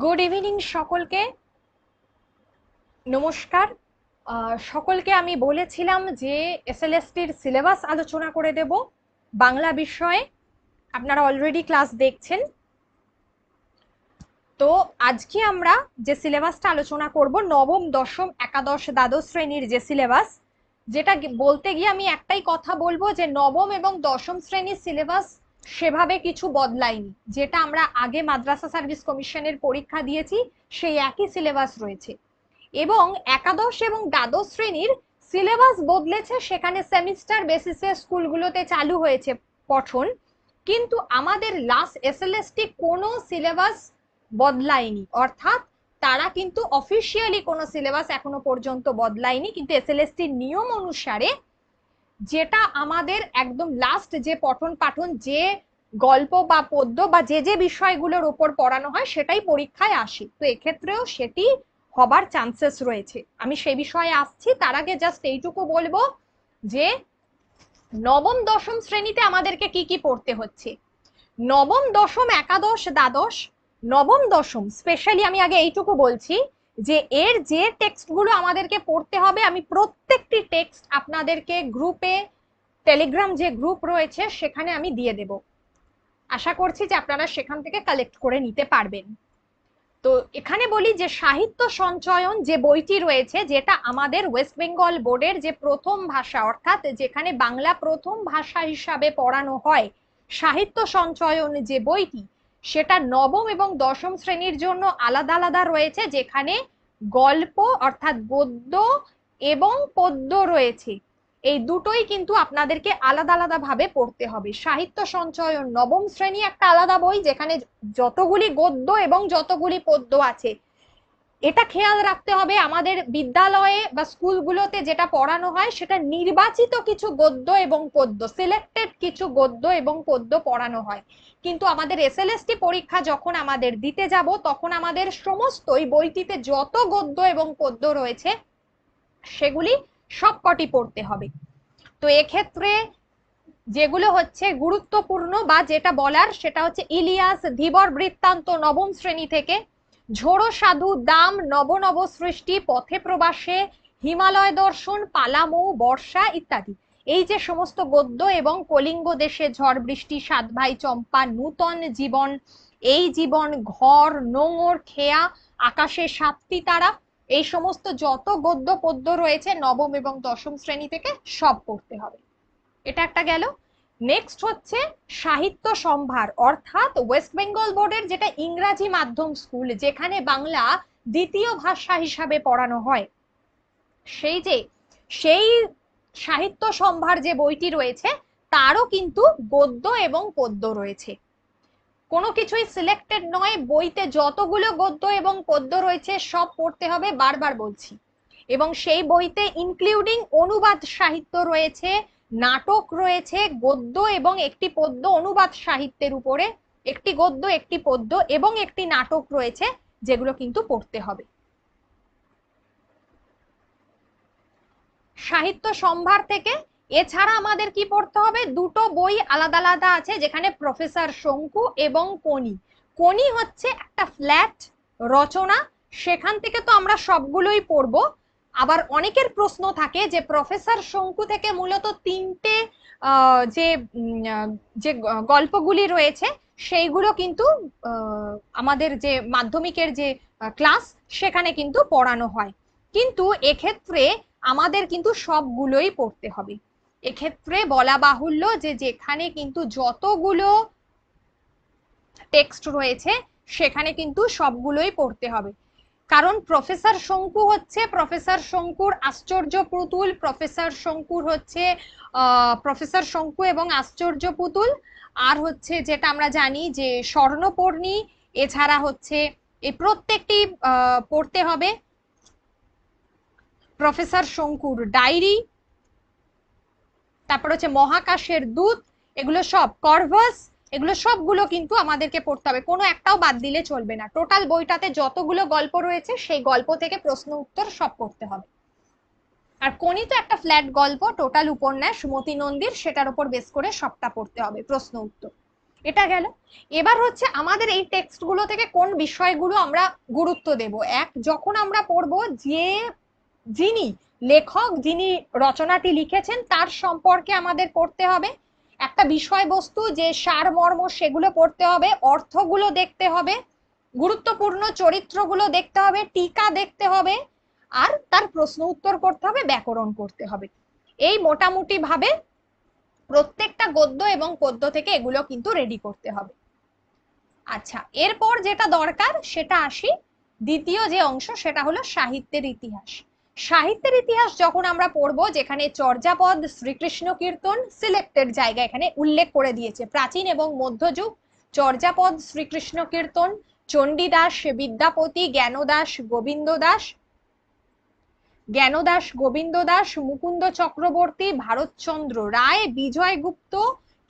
Good evening সকলকে। নমস্কার। সকলকে আমি বলেছিলাম যে এসএলএসটির সিলেবাস আলোচনা করে দেব বাংলা বিষয়ে। আপনারা অলরেডি ক্লাস দেখছেন। তো আজকে আমরা যে সিলেবাসটা আলোচনা করব, নবম, দশম, একাদশ, দ্বাদশ শ্রেণির যে সিলেবাস যেটা বলতে গিয়ে আমি একটাই কথা বলব যে নবম এবং দশম শ্রেণির সিলেবাস সেভাবে কিছু বদলায়নি। যেটা আমরা আগে মাদ্রাসা সার্ভিস কমিশনের পরীক্ষা দিয়েছি, সেই একই সিলেবাস রয়েছে। এবং একাদশ এবং দ্বাদশ শ্রেণির সিলেবাস বদলেছে, সেখানে সেমিস্টার বেসিসে স্কুলগুলোতে চালু হয়েছে পঠন। কিন্তু আমাদের লাস্ট এসএলএসটি কোনো সিলেবাস বদলায়নি। অর্থাৎ তারা কিন্তু অফিসিয়ালি কোনো সিলেবাস এখনও পর্যন্ত বদলায়নি, কিন্তু এসএলএসটির নিয়ম অনুসারে যেটা আমাদের একদম লাস্ট যে পঠন পাঠন, যে গল্প বা পদ্য বা যে যে বিষয়গুলোর উপর পড়ানো হয়, সেটাই পরীক্ষায় আসে। তো এক্ষেত্রেও সেটি হবার চান্সেস রয়েছে। আমি সেই বিষয়ে আসছি। তার আগে জাস্ট এইটুকু বলব যে নবম, দশম শ্রেণীতে আমাদেরকে কি কি পড়তে হচ্ছে? নবম, দশম, একাদশ, দ্বাদশ, নবম, দশম স্পেশালি আমি আগে এইটুকু বলছি যে এর যে টেক্সটগুলো আমাদেরকে পড়তে হবে, আমি প্রত্যেকটি টেক্সট আপনাদেরকে গ্রুপে টেলিগ্রাম যে গ্রুপ রয়েছে, সেখানে আমি দিয়ে দেব। আশা করছি যে আপনারা সেখান থেকে কালেক্ট করে নিতে পারবেন। তো এখানে বলি যে সাহিত্য সঞ্চয়ন যে বইটি রয়েছে, যেটা আমাদের ওয়েস্ট বেঙ্গল বোর্ডের যে প্রথম ভাষা, অর্থাৎ যেখানে বাংলা প্রথম ভাষা হিসাবে পড়ানো হয়, সাহিত্য সঞ্চয়ন যে বইটি সেটা নবম এবং দশম শ্রেণির জন্য আলাদা আলাদা রয়েছে, যেখানে গল্প অর্থাৎ গদ্য এবং পদ্য রয়েছে। এই দুটোই কিন্তু আপনাদেরকে আলাদা আলাদা ভাবে পড়তে হবে। সাহিত্য সঞ্চয় নবম শ্রেণি একটা আলাদা বই, যেখানে যতগুলি গদ্য এবং যতগুলি পদ্য আছে এটা খেয়াল রাখতে হবে, আমাদের বিদ্যালয়ে বা স্কুলগুলোতে যেটা পড়ানো হয় সেটা নির্বাচিত কিছু গদ্য এবং পদ্য সিলেক্টেড কিছু গদ্য এবং পদ্য পড়ানো হয়। কিন্তু আমাদের এসএলএসটি পরীক্ষা যখন আমাদের দিতে যাব, তখন আমাদের সমস্ত এই বইটিতে যত গদ্য এবং পদ্য রয়েছে, সেগুলি সবকটি পড়তে হবে। তো এক্ষেত্রে যেগুলো হচ্ছে গুরুত্বপূর্ণ বা যেটা বলার, সেটা হচ্ছে ইলিয়াস ধীবর বৃত্তান্ত নবম শ্রেণি থেকে ঝোড়ো সাধু দাম নব নব সৃষ্টি, পথে প্রবাসে, হিমালয় দর্শন, পালামৌ, বর্ষা ইত্যাদি। এই যে সমস্ত গদ্য এবং কলিঙ্গ দেশে ঝড় বৃষ্টি, সাত ভাই চম্পা, নূতন জীবন, এই জীবন, ঘর, নোঙর, খেয়া, আকাশে সাতটি তারা, এই সমস্ত যত গদ্য পদ্য রয়েছে, নবম এবং দশম শ্রেণি থেকে সব পড়তে হবে। এটা একটা গেল। নেক্সট হচ্ছে সাহিত্য সম্ভার, অর্থাৎ ওয়েস্ট বেঙ্গল বোর্ডের যেটা ইংরাজি মাধ্যম স্কুল, যেখানে বাংলা দ্বিতীয় ভাষা হিসাবে পড়ানো হয়। সেই যে, সেই সাহিত্য সম্ভার যে বইটি রয়েছে, তারও কিন্তু গদ্য এবং পদ্য রয়েছে। কোনো কিছুই সিলেক্টেড নয়, বইতে যতগুলো গদ্য এবং পদ্য রয়েছে, সব পড়তে হবে, বারবার বলছি। এবং সেই বইতে ইনক্লুডিং অনুবাদ সাহিত্য রয়েছে নাটক রয়েছে গদ্য এবং একটি পদ্য অনুবাদ সাহিত্যের উপরে। একটি গদ্য, একটি পদ্য এবং একটি নাটক রয়েছে যেগুলো কিন্তু পড়তে হবে। সাহিত্য সম্ভার থেকে এছাড়া আমাদের কি পড়তে হবে? দুটো বই আলাদা আলাদা আছে, যেখানে প্রফেসর শঙ্কু এবং কোনি কোনি হচ্ছে একটা ফ্ল্যাট রচনা। সেখান থেকে তো আমরা সবগুলোই পড়ব। আবার অনেকের প্রশ্ন থাকে যে প্রফেসর শঙ্কু থেকে মূলত তিনটে যে যে গল্পগুলি রয়েছে, সেইগুলো কিন্তু আমাদের যে মাধ্যমিকের যে ক্লাস, সেখানে কিন্তু পড়ানো হয়। কিন্তু এক্ষেত্রে আমাদের কিন্তু সবগুলোই পড়তে হবে। এক্ষেত্রে বলা বাহুল্য যে যেখানে কিন্তু যতগুলো টেক্সট রয়েছে, সেখানে কিন্তু সবগুলোই পড়তে হবে। কারণ প্রফেসর শঙ্কু হচ্ছে প্রফেসর শঙ্কুর আশ্চর্য পুতুল, প্রফেসর শঙ্কুর হচ্ছে প্রফেসর শঙ্কু এবং আশ্চর্য পুতুল। আর হচ্ছে যেটা আমরা জানি যে স্বর্ণপর্ণী, এছাড়া হচ্ছে এই প্রত্যেকটি পড়তে হবে। প্রফেসর শঙ্কুর ডায়েরি, তারপর হচ্ছে মহাকাশের দূত, এগুলো সব। কর্ভাস এগুলো সবগুলো কিন্তু আমাদেরকে পড়তে হবে। কোনো একটাও বাদ দিলে চলবে না। টোটাল বইটাতে যতগুলো গল্প রয়েছে, সেই গল্প থেকে প্রশ্ন উত্তর সব পড়তে হবে। আর কোনি তো একটা ফ্ল্যাট গল্প টোটাল উপন্যাস, সুমতি নন্দীর, সেটার উপর বেস করে সবটা পড়তে হবে, প্রশ্ন উত্তর। এটা গেল। এবার হচ্ছে আমাদের এই টেক্সটগুলো থেকে কোন বিষয়গুলো আমরা গুরুত্ব দেব? এক, যখন আমরা পড়ব যে যিনি লেখক, যিনি রচনাটি লিখেছেন, তার সম্পর্কে আমাদের পড়তে হবে। একটা বিষয়বস্তু যে সার মর্ম সেগুলো পড়তে হবে, অর্থগুলো দেখতে হবে, গুরুত্বপূর্ণ চরিত্রগুলো দেখতে হবে, টিকা দেখতে হবে, আর তার প্রশ্ন উত্তর করতে হবে, ব্যাকরণ করতে হবে। এই মোটামুটি ভাবে প্রত্যেকটা গদ্য এবং পদ্য থেকে এগুলো কিন্তু রেডি করতে হবে। আচ্ছা এরপর যেটা দরকার সেটা আসি, দ্বিতীয় যে অংশ সেটা হলো সাহিত্যের ইতিহাস। সাহিত্যের ইতিহাস যখন আমরা পড়ব, যেখানে চর্যাপদ, শ্রীকৃষ্ণ কীর্তন সিলেক্টেড জায়গা এখানে উল্লেখ করে দিয়েছে। প্রাচীন এবং মধ্যযুগ, চর্যাপদ, শ্রীকৃষ্ণ কীর্তন, চণ্ডীদাস, বিদ্যাপতি, জ্ঞানদাস গোবিন্দ দাস জ্ঞানদাস গোবিন্দ দাস মুকুন্দ চক্রবর্তী, ভারতচন্দ্র রায় বিজয়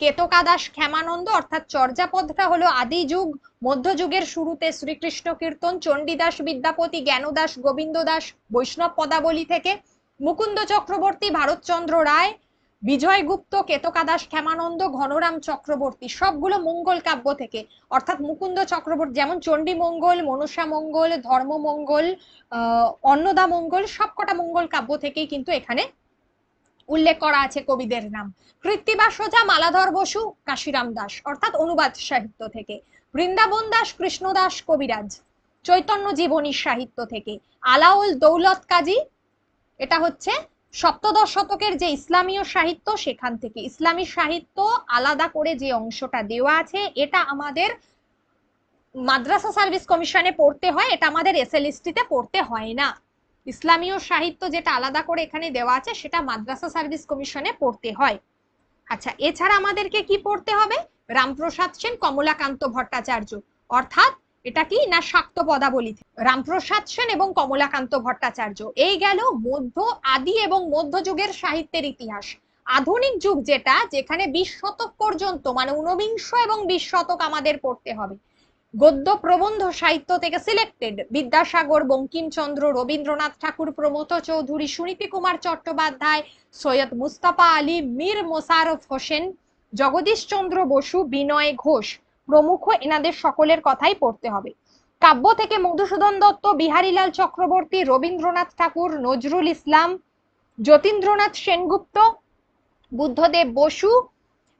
গুপ্ত কেতকা দাস ক্ষেমানন্দ, অর্থাৎ চর্যাপদটা হলো আদি যুগ মধ্যযুগের শুরুতে শ্রীকৃষ্ণ কীর্তন, চণ্ডীদাস বিদ্যাপতি, জ্ঞানদাস গোবিন্দ দাস বৈষ্ণব পদাবলী থেকে। মুকুন্দ চক্রবর্তী, ভারতচন্দ্র রায়, বিজয় গুপ্ত, কেতকা দাস ক্ষেমানন্দ, ঘনরাম চক্রবর্তী, সবগুলো মঙ্গল কাব্য থেকে। অর্থাৎ মুকুন্দ চক্রবর্তী, যেমন চণ্ডী মঙ্গল, মনসা মঙ্গল, ধর্ম মঙ্গল, আহ, অন্নদা মঙ্গল, সবকটা মঙ্গল কাব্য থেকেই কিন্তু এখানে উল্লেখ করা আছে কবিদের নাম। কৃত্তিবা সোজা মালাধর বসু, কাশিরাম দাস, অর্থাৎ অনুবাদ সাহিত্য থেকে। বৃন্দাবন দাস, কৃষ্ণ দাস, কবিরাজ। চৈতন্য জীবনী সাহিত্য থেকে। আলাউল দৌলত কাজী, এটা হচ্ছে সপ্তদশ শতকের যে ইসলামীয় সাহিত্য, সেখান থেকে। ইসলামী সাহিত্য আলাদা করে যে অংশটা দেওয়া আছে, এটা আমাদের মাদ্রাসা সার্ভিস কমিশনে পড়তে হয়, এটা আমাদের এসএলএসটিতে পড়তে হয় না। ইসলামীয় সাহিত্য যেটা আলাদা করে এখানে দেওয়া আছে, সেটা মাদ্রাসা সার্ভিস কমিশনে পড়তে হয়। আচ্ছা এছাড়া আমাদেরকে কি পড়তে হবে? রামপ্রসাদ সেন, কমলাকান্ত ভট্টাচার্য। অর্থাৎ এটা কি না শাক্ত পদাবলী? রামপ্রসাদ সেন এবং কমলাকান্ত ভট্টাচার্য। এই গেল মধ্য আদি এবং মধ্যযুগের সাহিত্যের ইতিহাস। আধুনিক যুগ যেটা, যেখানে বিশ শতক পর্যন্ত মানে ঊনবিংশ এবং বিশ শতক আমাদের পড়তে হবে। গদ্য প্রবন্ধ সাহিত্য থেকে সিলেক্টেড বিদ্যাসাগর, বঙ্কিমচন্দ্র, রবীন্দ্রনাথ ঠাকুর প্রমথ চৌধুরী সুনীতি কুমার চট্টোপাধ্যায়, সৈয়দ মুস্তাফা আলী, মীর মোশারফ হোসেন, জগদীশ চন্দ্র বসু, বিনয় ঘোষ প্রমুখ। এনাদের সকলের কথাই পড়তে হবে। কাব্য থেকে মধুসূদন দত্ত, বিহারীলাল চক্রবর্তী, রবীন্দ্রনাথ ঠাকুর, নজরুল ইসলাম, যতীন্দ্রনাথ সেনগুপ্ত, বুদ্ধদেব বসু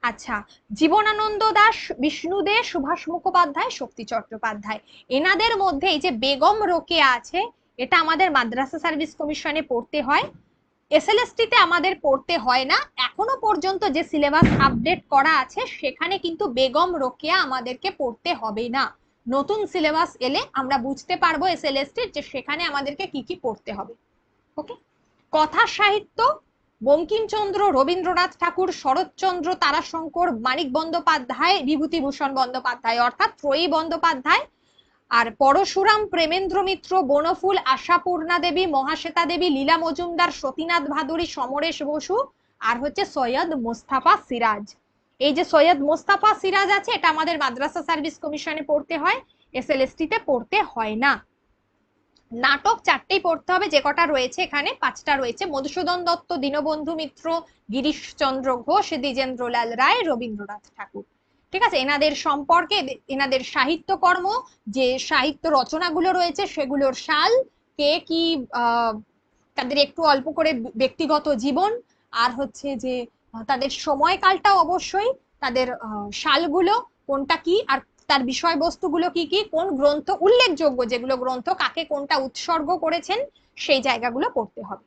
আচ্ছা জীবনানন্দ দাস, বিষ্ণু দে, সুভাষ মুখোপাধ্যায়, শক্তি চট্টোপাধ্যায়। এনাদের মধ্যে এই যে বেগম রোকেয়া আছে, এটা আমাদের মাদ্রাসা সার্ভিস কমিশনে পড়তে হয়। এসএলএসটি তে আমাদের পড়তে হয় না। এখনও পর্যন্ত যে সিলেবাস আপডেট করা আছে, সেখানে কিন্তু বেগম রোকেয়া আমাদেরকে পড়তে হবে না। নতুন সিলেবাস এলে আমরা বুঝতে পারব এসএলএসটির যে সেখানে আমাদেরকে কি কি পড়তে হবে। ওকে? কথা সাহিত্য বঙ্কিমচন্দ্র, রবীন্দ্রনাথ ঠাকুর, শরৎচন্দ্র, তারাশঙ্কর, মানিক বন্দ্যোপাধ্যায়, বিভূতিভূষণ বন্দ্যোপাধ্যায়, অর্থাৎ ত্রয়ী বন্দ্যোপাধ্যায়। আর পরশুরাম, প্রেমেন্দ্র মিত্র, বনফুল, আশাপূর্ণা দেবী, মহাশ্বেতা দেবী, লীলা মজুমদার, সতীনাথ ভাদুরী, সমরেশ বসু আর হচ্ছে সৈয়দ মোস্তাফা সিরাজ। এই যে সৈয়দ মোস্তাফা সিরাজ আছে, এটা আমাদের মাদ্রাসা সার্ভিস কমিশনে পড়তে হয় এসএলএসটি তে পড়তে হয় না। নাটক চারটেই পড়তে হবে, যে কটা রয়েছে এখানে, পাঁচটা রয়েছে। মধুসূদন দত্ত, দীনবন্ধু মিত্র, গিরিশচন্দ্র ঘোষ, দ্বিজেন্দ্রলাল রায়, রবীন্দ্রনাথ ঠাকুর। ঠিক আছে? এনাদের সম্পর্কে, এনাদের সাহিত্যকর্ম, যে সাহিত্য রচনাগুলো রয়েছে, সেগুলোর সাল, কে কি তাদের একটু অল্প করে ব্যক্তিগত জীবন, আর হচ্ছে যে তাদের সময়কালটা অবশ্যই, তাদের সালগুলো, কোনটা কি, আর তার বিষয়বস্তুগুলো কি কি, কোন গ্রন্থ উল্লেখযোগ্য, যেগুলো গ্রন্থ কাকে কোনটা উৎসর্গ করেছেন, সেই জায়গাগুলো পড়তে হবে।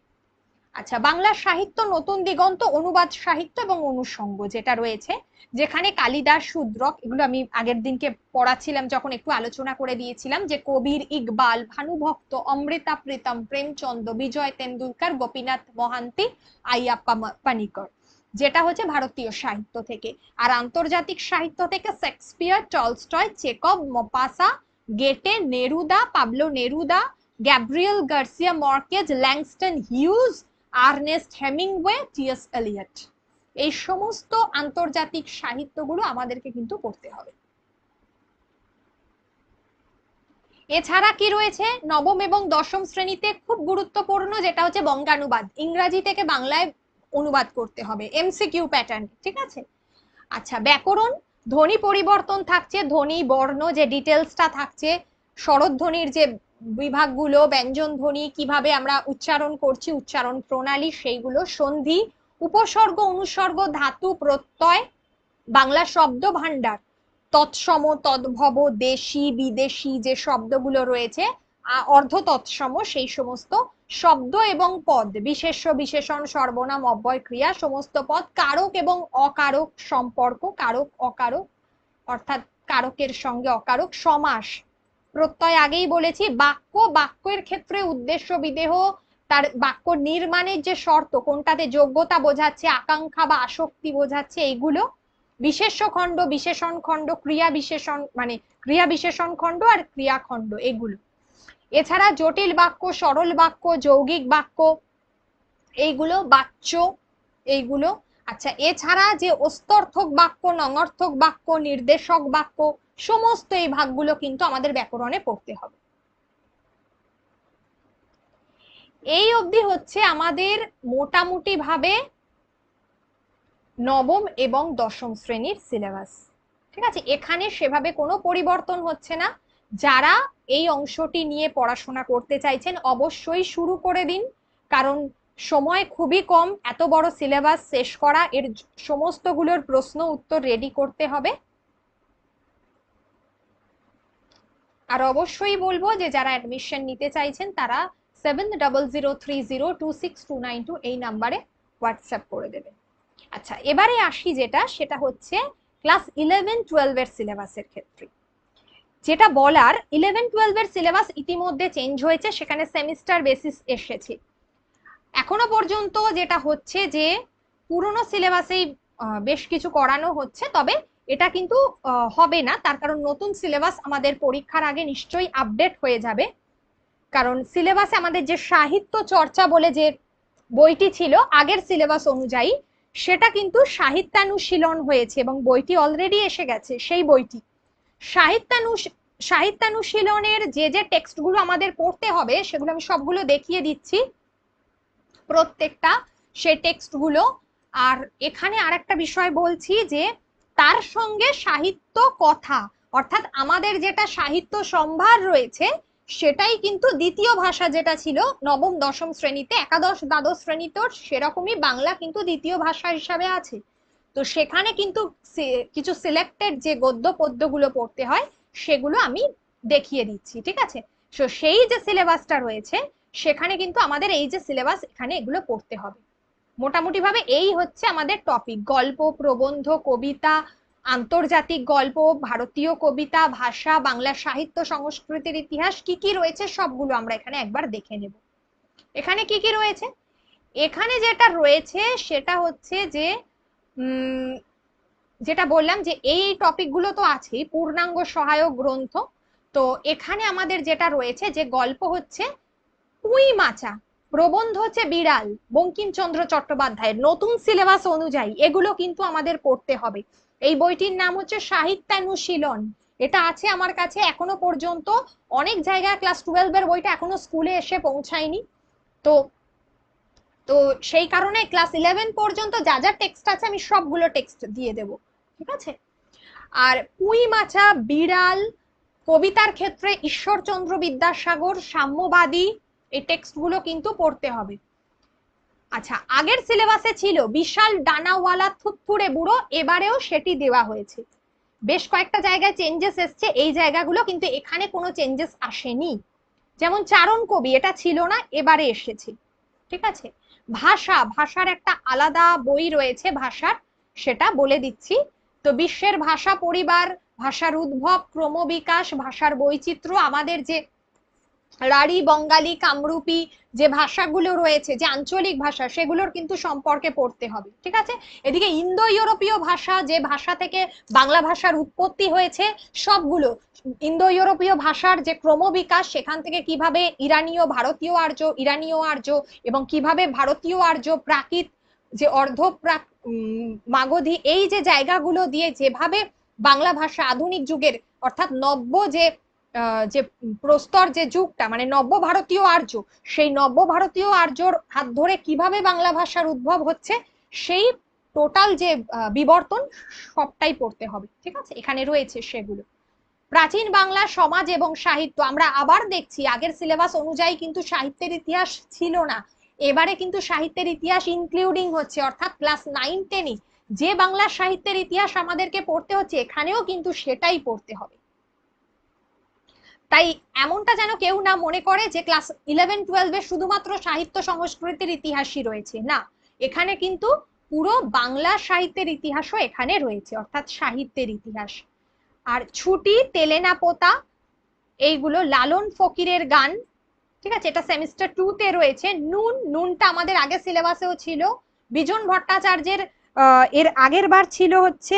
আচ্ছা বাংলা সাহিত্য নতুন দিগন্ত, অনুবাদ সাহিত্য এবং অনুষঙ্গ যেটা রয়েছে, যেখানে কালিদাস, শূদ্রক, এগুলো আমি আগের দিনকে পড়াচ্ছিলাম, যখন একটু আলোচনা করে দিয়েছিলাম, যে কবির ইকবাল, ভানুভক্ত অমৃতা প্রীতম প্রেমচন্দ বিজয় তেন্ডুলকার, গোপীনাথ মহান্তি, আইয়াপ্পা পানিকর। যেটা হচ্ছে ভারতীয় সাহিত্য থেকে। আর আন্তর্জাতিক সাহিত্য থেকে Shakespeare, Tolstoy, Chekhov, Maupassant, Goethe, Neruda, Pablo Neruda, Gabriel Garcia Marquez, Langston Hughes, Ernest Hemingway TS Eliot. এই সমস্ত আন্তর্জাতিক সাহিত্যগুলো আমাদেরকে কিন্তু পড়তে হবে। এছাড়া কি রয়েছে? নবম এবং দশম শ্রেণীতে খুব গুরুত্বপূর্ণ যেটা হচ্ছে বঙ্গানুবাদ। ইংরাজি থেকে বাংলায় অনুবাদ করতে হবে এমসিকিউ প্যাটার্ন ঠিক আছে? আচ্ছা ব্যাকরণ, ধ্বনি পরিবর্তন থাকছে, ধ্বনি, বর্ণ, যে ডিটেলসটা থাকছে স্বরধ্বনির যে বিভাগগুলো, ব্যঞ্জন ধ্বনি, কীভাবে আমরা উচ্চারণ করছি, উচ্চারণ প্রণালী, সেইগুলো, সন্ধি, উপসর্গ, অনুসর্গ, ধাতু, প্রত্যয়, বাংলা শব্দ ভাণ্ডার, তৎসম, তদ্ভব, দেশি, বিদেশি যে শব্দগুলো রয়েছে অর্ধ তৎসম সেই সমস্ত শব্দ এবং পদ, বিশেষ্য, বিশেষণ, সর্বনাম, অব্যয়, ক্রিয়া, সমস্ত পদ কারক এবং অকারক সম্পর্ক, কারক, অকারক, অর্থাৎ কারকের সঙ্গে অকারক সমাস। প্রত্যয় আগেই বলেছি, বাক্য, বাক্যের ক্ষেত্রে উদ্দেশ্য, বিদেহ, তার বাক্য নির্মাণের যে শর্ত, কোনটাতে যোগ্যতা বোঝাচ্ছে, আকাঙ্ক্ষা বা আসক্তি বোঝাচ্ছে, এইগুলো বিশেষ্য খণ্ড, বিশেষণ খণ্ড, ক্রিয়া বিশেষণ মানে ক্রিয়া বিশেষণ খণ্ড আর ক্রিয়া খণ্ড, এগুলো। এছাড়া জটিল বাক্য, সরল বাক্য, যৌগিক বাক্য, এইগুলো বাচ্য, এইগুলো আচ্ছা এছাড়া যে অস্তর্থক বাক্য, নঙর্থক বাক্য, নির্দেশক বাক্য, সমস্ত এই ভাগগুলো কিন্তু আমাদের ব্যাকরণে পড়তে হবে। এই অবধি হচ্ছে আমাদের মোটামুটি ভাবে নবম এবং দশম শ্রেণির সিলেবাস। ঠিক আছে? এখানে সেভাবে কোনো পরিবর্তন হচ্ছে না। যারা এই অংশটি নিয়ে পড়াশোনা করতে চাইছেন, অবশ্যই শুরু করে দিন। কারণ সময় খুবই কম, এত বড় সিলেবাস শেষ করা, এর সমস্তগুলোর প্রশ্ন উত্তর রেডি করতে হবে। আর অবশ্যই বলব যে, যারা অ্যাডমিশন নিতে চাইছেন, তারা seven double zero three zero two six two nine two এই নাম্বারে হোয়াটসঅ্যাপ করে দেবে আচ্ছা এবারে আসি যেটা, সেটা হচ্ছে ক্লাস ইলেভেন টুয়েলভের সিলেবাসের ক্ষেত্রে। যেটা বলার ইলেভেন টুয়েলভের সিলেবাস ইতিমধ্যে চেঞ্জ হয়েছে, সেখানে সেমিস্টার বেসিস এসেছে। এখনও পর্যন্ত যেটা হচ্ছে যে, পুরনো সিলেবাসেই বেশ কিছু করানো হচ্ছে, তবে এটা কিন্তু হবে না। তার কারণ নতুন সিলেবাস আমাদের পরীক্ষার আগে নিশ্চয়ই আপডেট হয়ে যাবে। কারণ সিলেবাসে আমাদের যে সাহিত্য চর্চা বলে যে বইটি ছিল, আগের সিলেবাস অনুযায়ী, সেটা কিন্তু সাহিত্যানুশীলন হয়েছে এবং বইটি অলরেডি এসে গেছে, সেই বইটি। সাহিত্যানু, সাহিত্যানুশীলনের যে যে টেক্সটগুলো আমাদের পড়তে হবে, সেগুলো আমি সবগুলো দেখিয়ে দিচ্ছি। প্রত্যেকটা সে টেক্সটগুলো। আর এখানে আর একটা বিষয় বলছি যে, তার সঙ্গে সাহিত্য কথা, অর্থাৎ আমাদের যেটা সাহিত্য সম্ভার রয়েছে, সেটাই কিন্তু দ্বিতীয় ভাষা যেটা ছিল, নবম, দশম শ্রেণীতে, একাদশ, দ্বাদশ শ্রেণীতেও সেরকমই বাংলা কিন্তু দ্বিতীয় ভাষা হিসাবে আছে। তো সেখানে কিন্তু কিছু সিলেক্টেড যে গদ্য পদ্যগুলো পড়তে হয়, সেগুলো আমি দেখিয়ে দিচ্ছি, ঠিক আছে? তো সেই যে সিলেবাসটা রয়েছে, সেখানে কিন্তু আমাদের এই যে সিলেবাস এখানে এগুলো পড়তে হবে। মোটামুটি ভাবে এই হচ্ছে আমাদের টপিক গল্প, প্রবন্ধ, কবিতা, আন্তর্জাতিক গল্প, ভারতীয় কবিতা, ভাষা, বাংলা সাহিত্য, সংস্কৃতির ইতিহাস, কি কি রয়েছে সবগুলো আমরা এখানে একবার দেখে নেব। এখানে কি কি রয়েছে? এখানে যেটা রয়েছে, সেটা হচ্ছে যে যেটা বললাম যে এই টপিকগুলো তো আছেই, পূর্ণাঙ্গ সহায়ক গ্রন্থ। তো এখানে আমাদের যেটা রয়েছে, যে গল্প হচ্ছে পুঁই মাচা, প্রবন্ধ হচ্ছে বিড়াল, বঙ্কিমচন্দ্র চট্টোপাধ্যায়ের। নতুন সিলেবাস অনুযায়ী এগুলো কিন্তু আমাদের পড়তে হবে। এই বইটির নাম হচ্ছে সাহিত্যানুশীলন। এটা আছে আমার কাছে এখনও পর্যন্ত। অনেক জায়গায় ক্লাস টুয়েলভের বইটা এখনও স্কুলে এসে পৌঁছায়নি। তো তো সেই কারণে ক্লাস ইলেভেন পর্যন্ত যা যা টেক্সট আছে আমি সবগুলো টেক্সট দিয়ে দেব, ঠিক আছে? আর পুঁই মাছা, বিড়াল, কবিতার ক্ষেত্রে ঈশ্বরচন্দ্র বিদ্যাসাগর, সাম্যবাদী, এই টেক্সটগুলো কিন্তু পড়তে হবে। আচ্ছা আগের সিলেবাসে ছিল বিশাল ডানাওয়ালা থুতথুরে বুড়ো, এবারেও সেটি দেওয়া হয়েছে। বেশ কয়েকটা জায়গায় চেঞ্জেস এসছে, এই জায়গাগুলো কিন্তু এখানে কোনো চেঞ্জেস আসেনি। যেমন চারণ কবি, এটা ছিল না, এবারে এসেছে, ঠিক আছে? ভাষা, ভাষার একটা আলাদা বই রয়েছে ভাষার, সেটা বলে দিচ্ছি। তো বিশ্বের ভাষা পরিবার, ভাষার উদ্ভব, ক্রমবিকাশ, ভাষার বৈচিত্র্য, আমাদের যে রাঢ়ী, বঙ্গালী, কামরূপী যে ভাষাগুলো রয়েছে, যে আঞ্চলিক ভাষা, সেগুলোর কিন্তু সম্পর্কে পড়তে হবে, ঠিক আছে? এদিকে ইন্দো ইউরোপীয় ভাষা, যে ভাষা থেকে বাংলা ভাষার উৎপত্তি হয়েছে, সবগুলো ইন্দো ইউরোপীয় ভাষার যে ক্রমবিকাশ, সেখান থেকে কীভাবে ইরানীয়, ভারতীয় আর্য, ইরানীয় আর্য এবং কীভাবে ভারতীয় আর্য প্রাকৃত যে অর্ধ প্রাক মাগধী, এই যে জায়গাগুলো দিয়ে যেভাবে বাংলা ভাষা আধুনিক যুগের অর্থাৎ নব্য যে যে প্রস্তর যে যুগটা মানে নব্য ভারতীয় আর্য, সেই নব্য ভারতীয় আর্যর হাত ধরে কীভাবে বাংলা ভাষার উদ্ভব হচ্ছে, সেই টোটাল যে বিবর্তন, সবটাই পড়তে হবে, ঠিক আছে? এখানে রয়েছে সেগুলো। প্রাচীন বাংলা সমাজ এবং সাহিত্য, আমরা আবার দেখছি, আগের সিলেবাস অনুযায়ী কিন্তু সাহিত্যের ইতিহাস ছিল না। এবারে কিন্তু সাহিত্যের ইতিহাস ইনক্লুডিং হচ্ছে, অর্থাৎ ক্লাস নাইন টেনে যে বাংলা সাহিত্যের ইতিহাস আমাদেরকে পড়তে হচ্ছে, এখানেও কিন্তু সেটাই পড়তে হবে। তাই এমনটা যেন কেউ না মনে করে যে ক্লাস ইলেভেন টুয়েলভে শুধুমাত্র সাহিত্য সংস্কৃতির ইতিহাসই রয়েছে। না, এখানে কিন্তু পুরো বাংলা সাহিত্যের ইতিহাসও এখানে রয়েছে, অর্থাৎ সাহিত্যের ইতিহাস। আর ছুটি তেলেনা পোতা এইগুলো লালন ফকিরের গান, ঠিক আছে? এটা সেমিস্টার টু তে রয়েছে। নুন, নুনটা আমাদের আগে সিলেবাসেও ছিল। বিজন ভট্টাচার্যের এর আগের বার ছিল হচ্ছে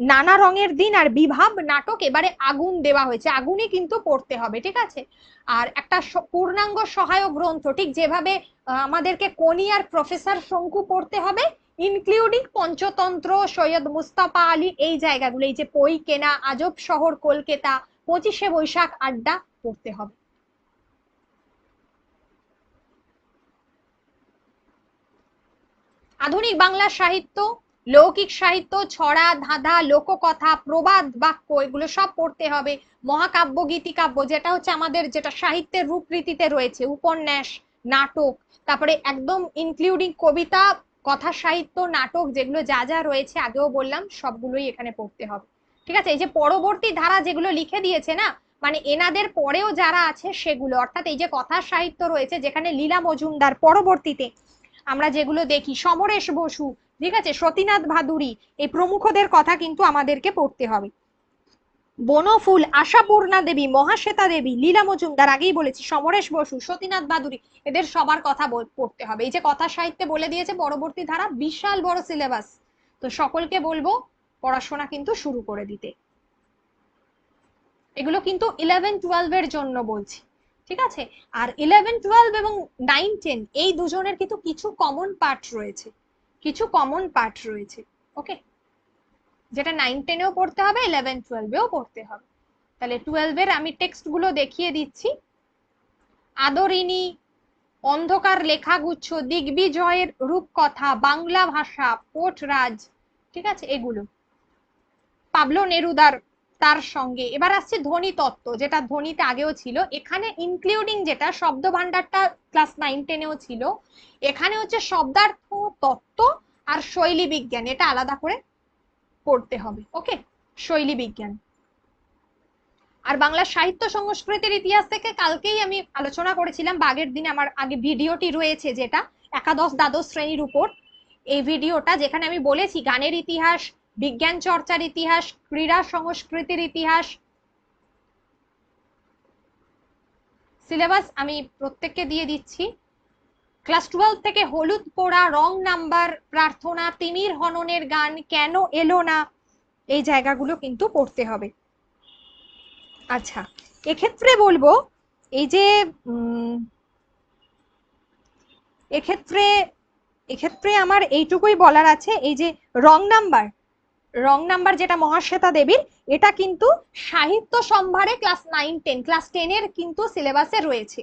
নানা রঙের দিন আর বিভাব নাটক এবারে আগুন দেওয়া হয়েছে। আগুনে কিন্তু পড়তে হবে, ঠিক আছে? আর একটা পূর্ণাঙ্গ সহায়ক গ্রন্থ, ঠিক যেভাবে আমাদেরকে কোনি আর প্রফেসর শঙ্কু পড়তে হবে ইনক্লুডিং পঞ্চতন্ত্র, সৈয়দ মুস্তাফা আলী, এই জায়গাগুলো, এই যে পই কেনা, আজব শহর, কলকাতা, পঁচিশে বৈশাখ আড্ডা পড়তে হবে। আধুনিক বাংলা সাহিত্য লৌকিক সাহিত্য, ছড়া, ধাঁধা, লোককথা, প্রবাদ, বাক্য, এগুলো সব পড়তে হবে। মহাকাব্য, গীতিকাব্য, যেটা হচ্ছে আমাদের যেটা সাহিত্যের রূপরীতিতে রয়েছে, উপন্যাস, নাটক, তারপরে একদম ইনক্লুডিং কবিতা, কথা, সাহিত্য, নাটক, যেগুলো যা যা রয়েছে, আগেও বললাম, সবগুলোই এখানে পড়তে হবে। ঠিক আছে? এই যে পরবর্তী ধারা যেগুলো লিখে দিয়েছে না মানে এনাদের পরেও যারা আছে, সেগুলো, অর্থাৎ এই যে কথা, সাহিত্য রয়েছে, যেখানে লীলা মজুমদার পরবর্তীতে আমরা যেগুলো দেখি, সমরেশ বসু, ঠিক আছে? সতীনাথ ভাদুরী, এই প্রমুখদের কথা কিন্তু আমাদেরকে পড়তে হবে। বনফুল, আশাপূর্ণা দেবী, মহাশ্বেতা দেবী, লীলা মজুমদার, আগেই বলেছি, সমরেশ বসু, সতীনাথ বাদুরী এদের সবার কথা পড়তে হবে। এই যে কথা সাহিত্যে বলে দিয়েছে, পরবর্তী ধারা, বিশাল বড় সিলেবাস। তো সকলকে বলব, পড়াশোনা কিন্তু শুরু করে দিতে। এগুলো কিন্তু ইলেভেন টুয়েলভ এর জন্য বলছি। ঠিক আছে? আর ইলেভেন টুয়েলভ এবং নাইন টেন এই দুজনের কিন্তু কিছু কমন পার্ট রয়েছে। কিছু কমন পার্ট রয়েছে ওকে যেটা নাইন টেনেও পড়তে হবে ইলেভেন টুয়েলভেও পড়তে হবে। তাহলে টুয়েলভের আমি টেক্সটগুলো দেখিয়ে দিচ্ছি। আদরিনী অন্ধকার লেখাগুচ্ছ, দিগ্বিজয়ের রূপকথা, বাংলা ভাষা পোটরাজ ঠিক আছে? এগুলো। পাবলো নেরুদার তার সঙ্গে। এবার আসছে ধ্বনি তত্ত্ব, যেটা ধ্বনিতে আগেও ছিল। এখানে ইনক্লুডিং যেটা শব্দ ভান্ডারটা ক্লাস নাইন টেনেও ছিল। এখানে হচ্ছে শব্দার্থ তত্ত্ব আর শৈলী বিজ্ঞান, এটা আলাদা করে পড়তে হবে। ওকে শৈলী বিজ্ঞান। আর বাংলা সাহিত্য সংস্কৃতির ইতিহাস থেকে কালকেই আমি আলোচনা করেছিলাম বাগের দিনে আমার আগে ভিডিওটি রয়েছে যেটা, একাদশ দ্বাদশ শ্রেণির উপর। এই ভিডিওটা যেখানে আমি বলেছি, গানের ইতিহাস বিজ্ঞান চর্চার ইতিহাস, ক্রীড়া সংস্কৃতির ইতিহাস। সিলেবাস আমি প্রত্যেককে দিয়ে দিচ্ছি। ক্লাস টুয়েলভ থেকে হলুদ পোড়া, রং নাম্বার প্রার্থনা, তিমির হননের গান কেন এলো না, এই জায়গাগুলো কিন্তু পড়তে হবে। আচ্ছা এক্ষেত্রে বলব, এই যে এক্ষেত্রে এক্ষেত্রে আমার এইটুকুই বলার আছে, এই যে রং নাম্বার রং নাম্বার যেটা মহাশ্বেতা দেবীর, এটা কিন্তু সাহিত্য সম্ভারে ক্লাস নাইন টেন ক্লাস টেনের কিন্তু সিলেবাসে রয়েছে।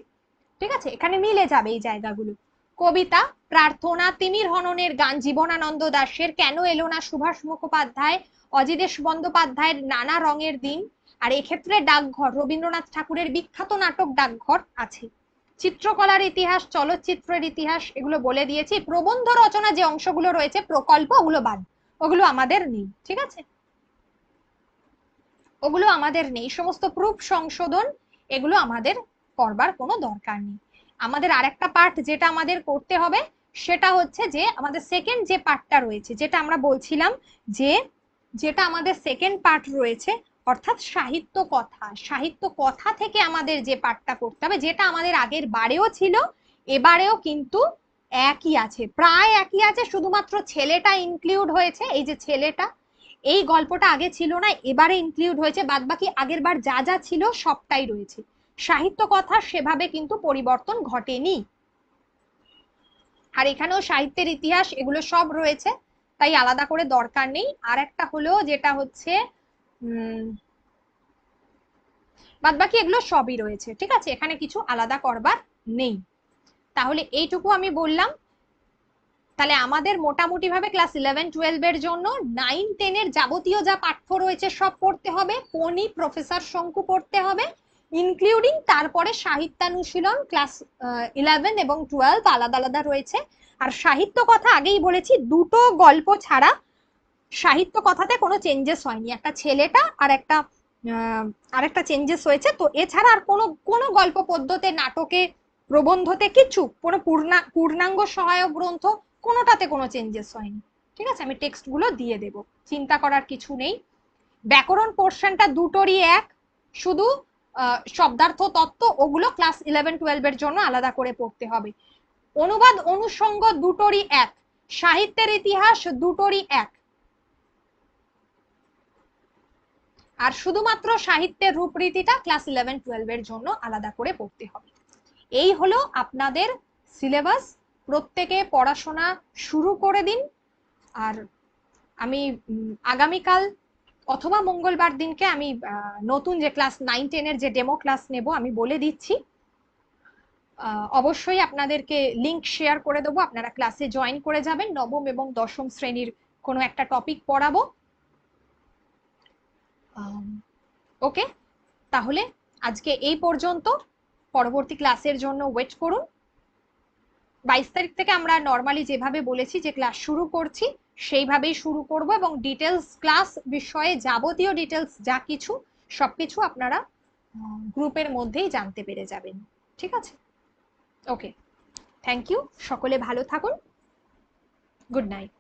ঠিক আছে? এখানে মিলে যাবে এই জায়গাগুলো। কবিতা, প্রার্থনা, তিমির হননের গান, জীবনানন্দ দাশের কেন এলো না সুভাষ মুখোপাধ্যায় অজিদেশ বন্দ্যোপাধ্যায়ের নানা রঙের দিন, আর এক্ষেত্রে ডাকঘর, রবীন্দ্রনাথ ঠাকুরের বিখ্যাত নাটক ডাকঘর আছে। চিত্রকলার ইতিহাস, চলচ্চিত্রের ইতিহাস, এগুলো বলে দিয়েছি। প্রবন্ধ রচনা যে অংশগুলো রয়েছে প্রকল্প ওগুলো বাদ ওগুলো আমাদের নেই, ঠিক আছে? ওগুলো আমাদের নেই সমস্ত প্রুফ সংশোধন এগুলো আমাদের করবার কোনো দরকার নেই। আমাদের আরেকটা পার্ট যেটা আমাদের করতে হবে, সেটা হচ্ছে যে আমাদের সেকেন্ড যে পার্টটা রয়েছে, যেটা আমরা বলছিলাম যে, যেটা আমাদের সেকেন্ড পার্ট রয়েছে, অর্থাৎ সাহিত্য কথা। সাহিত্য কথা থেকে আমাদের যে পার্টটা করতে হবে, যেটা আমাদের আগের বারেও ছিল, এবারেও কিন্তু একই আছে, প্রায় একই আছে, শুধুমাত্র ছেলেটা ইনক্লুড হয়েছে, এই যে ছেলেটা, এই গল্পটা আগে ছিল না, এবারে ইনক্লুড হয়েছে, বাদবাকি আগের বার যা যা ছিল সবটাই রয়েছে। সাহিত্য কথা সেভাবে কিন্তু পরিবর্তন ঘটেনি। আর এখানেও সাহিত্যের ইতিহাস, এগুলো সব রয়েছে, তাই আলাদা করে দরকার নেই। আর একটা হলো যেটা হচ্ছে, উম, বাদবাকি এগুলো সবই রয়েছে, ঠিক আছে? এখানে কিছু আলাদা করবার নেই। তাহলে এইটুকু আমি বললাম। তাহলে আমাদের মোটামুটি ভাবে ক্লাস ইলেভেন টুয়েলভের জন্য নাইন টেনের যাবতীয় যা পাঠ্য রয়েছে সব পড়তে হবে। পনি প্রফেসর শঙ্কু পড়তে হবে ইনক্লুডিং তারপরে সাহিত্যানুশীলন ক্লাস ইলেভেন এবং টুয়েলভ আলাদা আলাদা রয়েছে। আর সাহিত্য কথা আগেই বলেছি, দুটো গল্প ছাড়া সাহিত্য কথাতে কোনো চেঞ্জেস হয়নি। একটা ছেলেটা আর একটা আর একটা চেঞ্জেস হয়েছে। তো এছাড়া আর কোনো কোনো গল্প পদ্যতে নাটকে প্রবন্ধতে কিছু, কোনো পূর্ণা, পূর্ণাঙ্গ সহায়ক গ্রন্থ, কোনোটাতে কোনো চেঞ্জেস হয়নি। ঠিক আছে? আমি টেক্সটগুলো দিয়ে দেব। চিন্তা করার কিছু নেই। ব্যাকরণ পোর্শনটা দুটোরই এক। শুধু শব্দার্থ তত্ত্ব, ওগুলো ক্লাস ইলেভেন টুয়েলভের জন্য আলাদা করে পড়তে হবে। অনুবাদ অনুষঙ্গ দুটোরই এক। সাহিত্যের ইতিহাস দুটোরই এক। আর শুধুমাত্র সাহিত্যের রূপরীতিটা ক্লাস ইলেভেন টুয়েলভের জন্য আলাদা করে পড়তে হবে। এই হলো আপনাদের সিলেবাস। প্রত্যেকে পড়াশোনা শুরু করে দিন। আর আমি আগামীকাল অথবা মঙ্গলবার দিনকে আমি নতুন যে ক্লাস নাইন টেনের যে ডেমো ক্লাস নেব, আমি বলে দিচ্ছি। অবশ্যই আপনাদেরকে লিংক শেয়ার করে দেবো। আপনারা ক্লাসে জয়েন করে যাবেন। নবম এবং দশম শ্রেণির কোনো একটা টপিক পড়াবো। ওকে? তাহলে আজকে এই পর্যন্ত। পরবর্তী ক্লাসের জন্য ওয়েট করুন। বাইশ তারিখ থেকে আমরা নর্মালি যেভাবে বলেছি যে ক্লাস শুরু করছি, সেইভাবেই শুরু করব এবং ডিটেলস ক্লাস বিষয়ে যাবতীয় ডিটেলস যা কিছু, সবকিছু আপনারা গ্রুপের মধ্যেই জানতে পেরে যাবেন। ঠিক আছে? ওকে থ্যাংক ইউ সকলে ভালো থাকুন। Good night